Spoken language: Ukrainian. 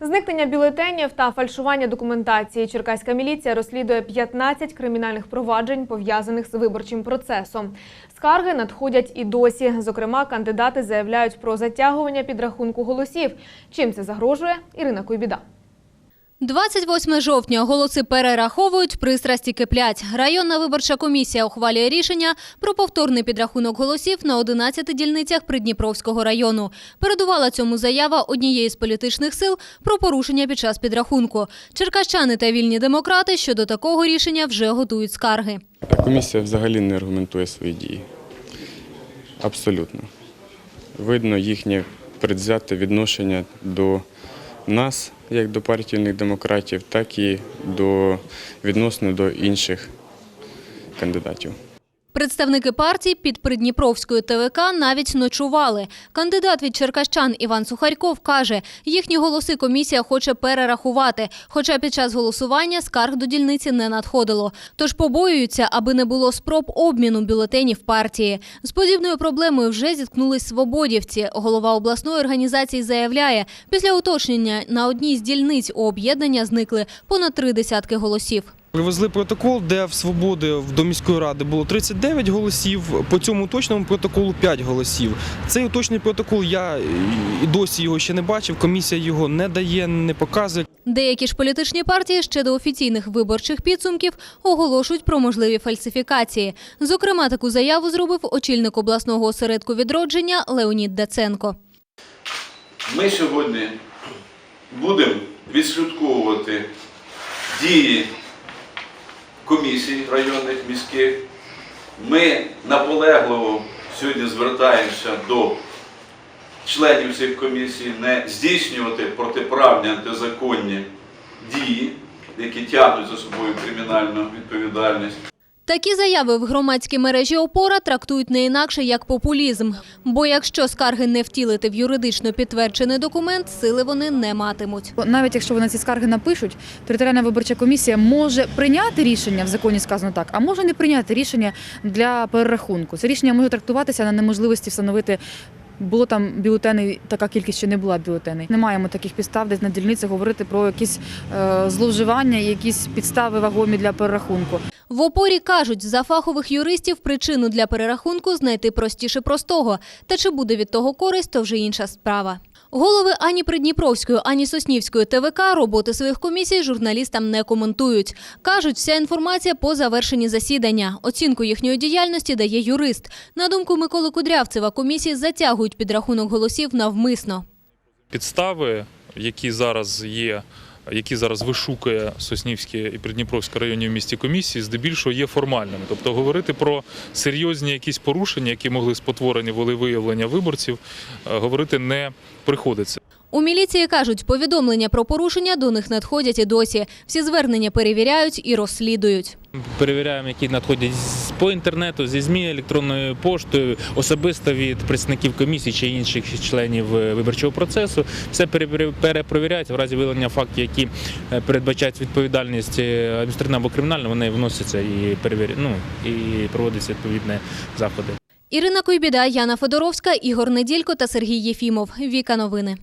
Зникнення бюлетенів та фальшування документації Черкаська міліція розслідує 15 кримінальних проваджень, пов'язаних з виборчим процесом. Скарги надходять і досі. Зокрема, кандидати заявляють про затягування підрахунку голосів. Чим це загрожує? Ірина Куйбіда. 28 жовтня голоси перераховують, пристрасті киплять. Районна виборча комісія ухвалює рішення про повторний підрахунок голосів на 11 дільницях Придніпровського району. Передувала цьому заява однієї з політичних сил про порушення під час підрахунку. Черкащани та вільні демократи щодо такого рішення вже готують скарги. Комісія взагалі не аргументує свої дії. Абсолютно. Видно їхнє предвзяте відношення до нас, як до партійних демократів, так і до відносно до інших кандидатів. Представники партій під Придніпровською ТВК навіть ночували. Кандидат від черкащан Іван Сухарьков каже, їхні голоси комісія хоче перерахувати, хоча під час голосування скарг до дільниці не надходило. Тож побоюються, аби не було спроб обміну бюлетенів партії. З подібною проблемою вже зіткнулись свободівці. Голова обласної організації заявляє, після уточнення на одній з дільниць у об'єднання зникли понад три десятки голосів. Привезли протокол, де в свободи до міської ради було 39 голосів. По цьому уточненому протоколу 5 голосів. Цей уточний протокол я і досі його ще не бачив. Комісія його не дає, не показує. Деякі ж політичні партії ще до офіційних виборчих підсумків оголошують про можливі фальсифікації. Зокрема, таку заяву зробив очільник обласного осередку відродження Леонід Даценко. Ми сьогодні будемо відслідковувати дії комісій районних міських. Ми наполегливо сьогодні звертаємося до членів цих комісій не здійснювати протиправні антизаконні дії, які тягнуть за собою кримінальну відповідальність. Такі заяви в громадській мережі опора трактують не інакше як популізм. Бо якщо скарги не втілити в юридично підтверджений документ, сили вони не матимуть. Навіть якщо вони ці скарги напишуть, територіальна виборча комісія може прийняти рішення, в законі сказано так, а може не прийняти рішення для перерахунку. Це рішення може трактуватися на неможливості встановити. Було там бюлетени, така кількість чи не була бюлетеней. Не маємо таких підстав десь на дільниці говорити про якісь е, зловживання, якісь підстави вагомі для перерахунку. В опорі кажуть, за фахових юристів причину для перерахунку знайти простіше простого. Та чи буде від того користь, то вже інша справа. Голови ані Придніпровської, ані Соснівської ТВК роботи своїх комісій журналістам не коментують. Кажуть, вся інформація по завершенні засідання. Оцінку їхньої діяльності дає юрист. На думку Миколи Кудрявцева, комісії затягують підрахунок голосів навмисно. підстави, які зараз є, які зараз вишукує Соснівське і Придніпровське районні в місті комісії, здебільшого є формальними. Тобто говорити про серйозні якісь порушення, які могли спотворені волевиявлення виборців, е, говорити не приходиться. У міліції кажуть, повідомлення про порушення до них надходять і досі. Всі звернення перевіряють і розслідують. Перевіряємо, які надходять по інтернету, зі ЗМІ, електронною поштою, особисто від представників комісії чи інших членів е, виборчого процесу. Все перевір- перепровіряють в разі виявлення фактів, які е, передбачають відповідальність е, адміністративну або кримінальну, вони вносяться і перевіряють, ну і проводяться відповідні заходи. Ірина Куйбіда, Яна Федоровська, Ігор Неділько та Сергій Єфімов. Віка новини.